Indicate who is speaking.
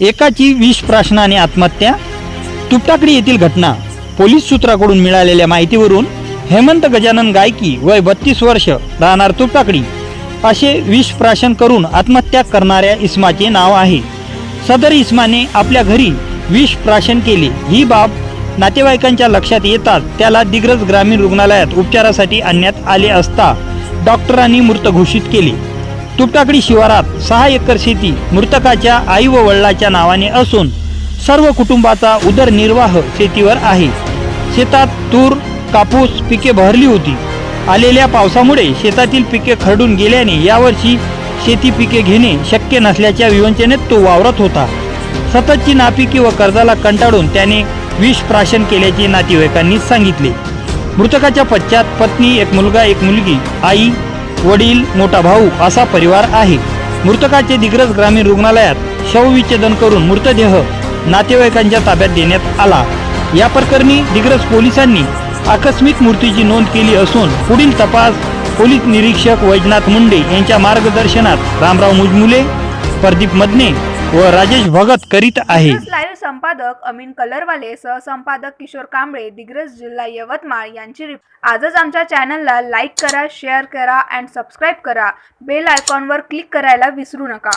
Speaker 1: एकाची विष प्राशनाने आत्महत्या. तुपटाकडी येथील घटना पोलीस सूत्राकडून मिळालेल्या माहितीवरून हेमंत गजानन गायकी वय बत्तीस वर्ष राहणार तुपटाकडी असे विष प्राशन करून आत्महत्या करणाऱ्या इस्माचे नाव आहे. सदर इस्माने आपल्या घरी विष प्राशन केले. ही बाब नातेवाईकांच्या लक्षात येताच त्याला दिग्रज ग्रामीण रुग्णालयात उपचारासाठी आणण्यात आले असता डॉक्टरांनी मृत घोषित केले. तुपटाकडी शिवारात सहा एकर शेती मृतकाच्या आई व वडिलाच्या नावाने असून सर्व कुटुंबाचा उदरनिर्वाह शेतीवर आहे. शेतात तूर कापूस पिके बहरली होती. आलेल्या पावसामुळे शेतातील पिके खरडून गेल्याने यावर्षी शेती पिके घेणे शक्य नसल्याच्या विवंचनेत तो वावरत होता. सततची नापिकी व कर्जाला कंटाळून त्याने विष प्राशन केल्याचे नातेवाईकांनी सांगितले. मृतकाच्या पश्चात पत्नी एक मुलगा एक मुलगी आई वडील मोठा भाऊ असा परिवार आहे. मृतकाचे दिग्रज ग्रामीण रुग्णालयात शवविच्छेदन करून मृतदेह नातेवाईकांच्या ताब्यात देण्यात आला. या प्रकरणी दिग्रज पोलिसांनी आकस्मिक मृत्यूची नोंद केली असून पुढील तपास पोलीस निरीक्षक वैजनाथ मुंडे यांच्या मार्गदर्शनात रामराव मुजमुले प्रदीप मदने व राजेश भगत करीत आहे.
Speaker 2: संपादक अमीन कलरवाले सहसंपादक किशोर कांबळे दिग्रस जिल्हा यवतमाळ यांची रिप आजच आमच्या चॅनलला लाईक करा शेअर करा अँड सबस्क्राईब करा. बेल आयकॉनवर क्लिक करायला विसरू नका.